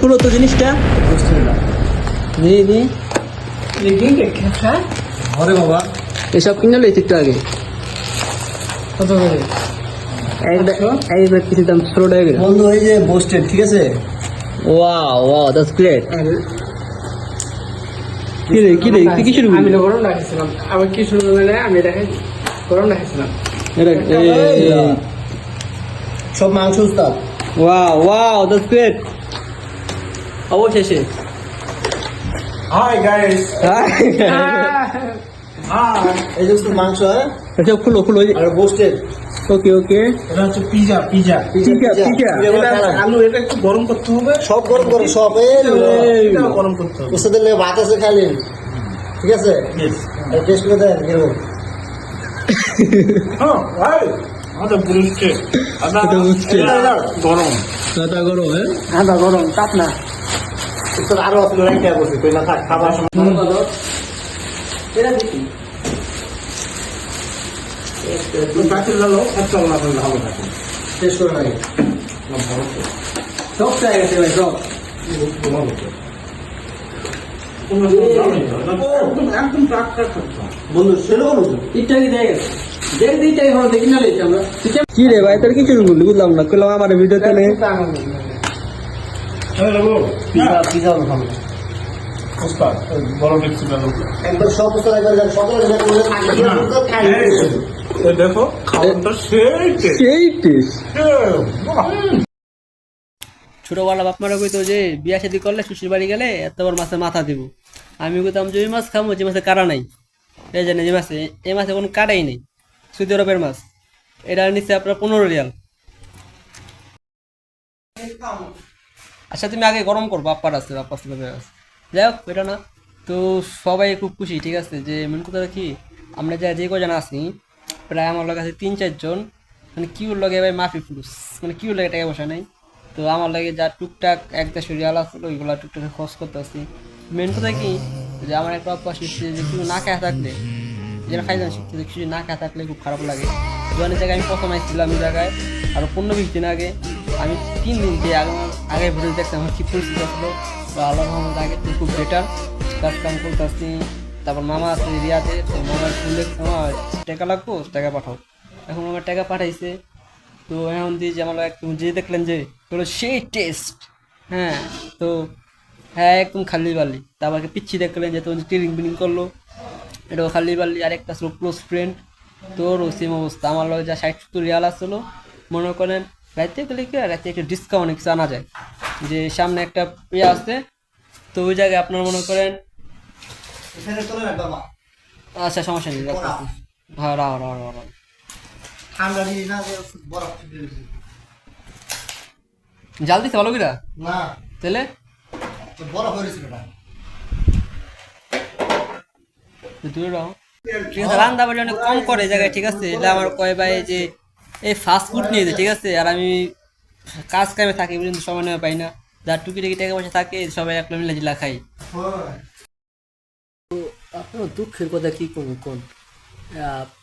খুলো তো জিনিসটা। বুস্টেড নি নি। আরে বাবা। এসব কিনে লই একটু আগে। কত করে? এক এক ব্যাগ কিছু দাম ষোলো টাকা করে বন্ধু এই যে বুস্টেড ঠিক আছে? ওয়াও ওয়াও দ্যাটস গ্রেট কি রে কি রে তুই কি শুরু আমি গরম রাখছিলাম আবার কি শুরু আমি দেখে গরম রাখছিলাম এটা সব মাংস উস্তাদ। ওয়াও ওয়াও দ্যাটস গ্রেট অবশেষে হাই গাইস এই যে শুধু মাংস হ্যাঁ? এসব খুলো খুলো আর বুস্টেড ওকে ওকে এটা হচ্ছে পিজা পিজা পিজা, পিজা। আলু এটা একটু গরম করতে হবে। সব গরম করো সব। গরম করতে হবে। লেগে ভাত আছে খালি ঠিক আছে? টেস্ট করে দেন কীরকম? হ্যাঁ এটা বুঝছে। গরম। হ্যাঁ? আদা গরম তাপ না। উস্তাদ আরও আসলে রাইখা করছে তুই না থাক খাবার সময় এটা দেখি বাকি লালো এত না ভালো থাকে টেস্ট করে নাই। সব চাই গেছে ভাই সব। বন্ধু বলুন ইটটা কি দেখ কি রে ভাই তোর কি শুরু করলি বুঝলাম না কইলাম আমার ভিডিও দেখো সেই টেস্ট ছোটবেলা বাপ মারা কইতো যে বিয়া শাদি করলে শ্বশুর বাড়ি গেলে এত বড় মাছের মাথা দিব। আমি কইতাম যে ওই মাছ খাব যে মাছে কারা নাই। এই জানে যে মাছে এই মাছে কোনো কাটাই নেই। সৌদি আরবের মাছ। এটা নিচ্ছে আপনার পনেরো রিয়াল। আচ্ছা তুমি আগে গরম করব আপ্পার আছে আপ্পা আছে। যাই হোক, এটা না। তো সবাই খুব খুশি, ঠিক আছে? যে মেন কথা কি, আমরা যা যে কজন আছি, প্রায় আমার লগে আছে তিন চারজন মানে কিউর লগে ভাই মাফি পুরুষ। মানে কিউর লগে টাকা পয়সা নাই। তো আমার লাগে যা টুকটাক এক দেড়শো রিয়াল আসলো ওইগুলো টুকটাক খরচ করতে আসি মেন কথা কি, যে আমার একটা অভ্যাস যে কিছু না খেয়ে থাকলে যেটা খাই জানি শিখতে কিছু না খেয়ে থাকলে খুব খারাপ লাগে। জোয়ানের জায়গায় আমি প্রথম আসছিলাম এই জায়গায় আরও পনেরো বিশ দিন আগে, আমি তিন দিন যে আগে আগে ভিডিও দেখছি আমার কী পরিস্থিতি আসলো আল্লাহ রহমত আগে খুব বেটার কাজ কাম করতে আসছি তারপর মামা আছে রিয়াতে তো মামার দেখছে আমার টাকা লাগবো, টাকা পাঠাও। এখন আমার টাকা পাঠাইছে, তো এখন দিয়ে যে আমার একদম যে দেখলেন যে হলো সেই টেস্ট হ্যাঁ তো হ্যাঁ একদম খালি বালি। তারপর পিচ্ছি দেখলেন যে, তখন ট্রেনিং বিনিং করল এটাও খালি বালি আর একটা ছিল ক্লোজ ফ্রেন্ড তোরও সেম অবস্থা। আমার লগে যা ষাট সত্তর রিয়াল আসলো মনে করেন রাতে গেলে কি রাতে একটা ডিসকাউন্ট কিছু আনা যায়। যে সামনে একটা ইয়ে আছে তো ওই জায়গায় আপনার মনে করেন আচ্ছা সমস্যা নেই। হ্যাঁ রাও রাও রাও রাও। ঠান্ডা না বরফ ছিটিয়ে দিছে। জাল দিতে ভালো কিরা না। তাহলে? বরফ হয়ে গেছিল না দূরে রাও ঠিক আছে রান্না বাড়ি অনেক কম করে জায়গায় ঠিক আছে? এলে আমার কয় ভাই যে এই ফাস্ট ফুড নিয়ে যায় ঠিক আছে? আর আমি কাজ কামে থাকি কিন্তু সময় নেওয়া পাই না। যার টুকি টুকি টাকা পয়সা থাকে সবাই একটা মিলে জিলা খাই। আপনার দুঃখের কথা কি করব কোন?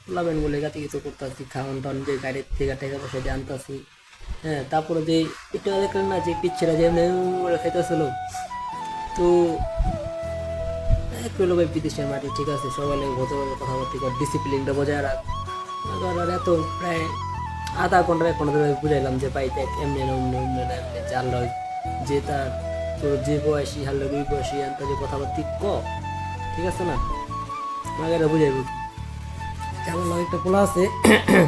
প্লাবেন বলে গাতে কিছু করতেছি খাওয়ান টাউন যে গাড়ির থেকে টাকা পয়সা দিয়ে আনতেছি। হ্যাঁ তারপরে যে এটা দেখলেন না যে পিচ্ছিরা যে খাইতেছিল? তো এক লোক বিদেশের মাটি ঠিক আছে? সবাই ভদ্রভাবে কথাবার্তা কর ডিসিপ্লিনটা বজায় রাখ। আর এত প্রায় আধা ঘণ্টা এক ঘণ্টা ধরে বুঝাইলাম যে, ভাই দেখ, এমনি অমনি না, এমনি জাল লয় যে তার, তোর যে বয়সী, হার লোক ওই বয়সী আনতে যে কথাবার্তি ক, ঠিক আছে না? এটা বুঝাইব। লাগে একটা পোলা আছে?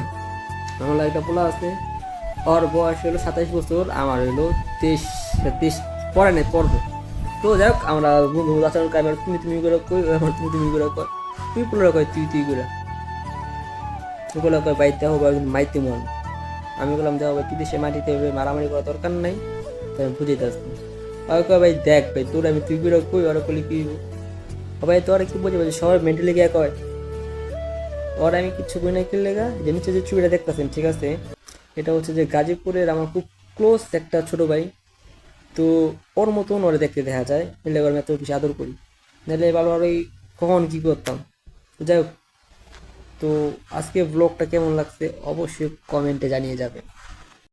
আমার একটা পোলা আছে? ওর বয়স হলো সাতাইশ বছর, আমার হলো তেইশ তেইশ, পরে নেই পড়বে তো যাই হোক, আমরা বন্ধু আচরণ কারবার তুমি তুমি করে কই আমার তুমি তুমি করে কয় তুই পোলা কয়, তুই তুই করে। ওগুলো কয় বাইতে হোক মাইতে মন আমি বললাম, দেখো ভাই, বিদেশে মাটিতে মারামারি করার দরকার নাই। তাই আমি বুঝাইতে আসছি আর কয়, ভাই দেখ ভাই, তোর আমি তুই করে কই, ওরা কলি কি ভাই, তোরা কি বুঝে বলছি সবাই মেন্টালি গিয়ে কয়? ওর আমি কিছু কই না কি লেগা? যে নিচে যে ছবিটা দেখতেছেন, ঠিক আছে? এটা হচ্ছে যে গাজীপুরের আমার খুব ক্লোজ একটা ছোট ভাই। তো ওর মতন ওরে দেখতে দেখা যায়। মিলে আমি এত বেশি আদর করি। নাহলে ভালো আর ওই কখন কী করতাম। তো যাই হোক, তো আজকে ব্লগটা কেমন লাগছে অবশ্যই কমেন্টে জানিয়ে যাবে।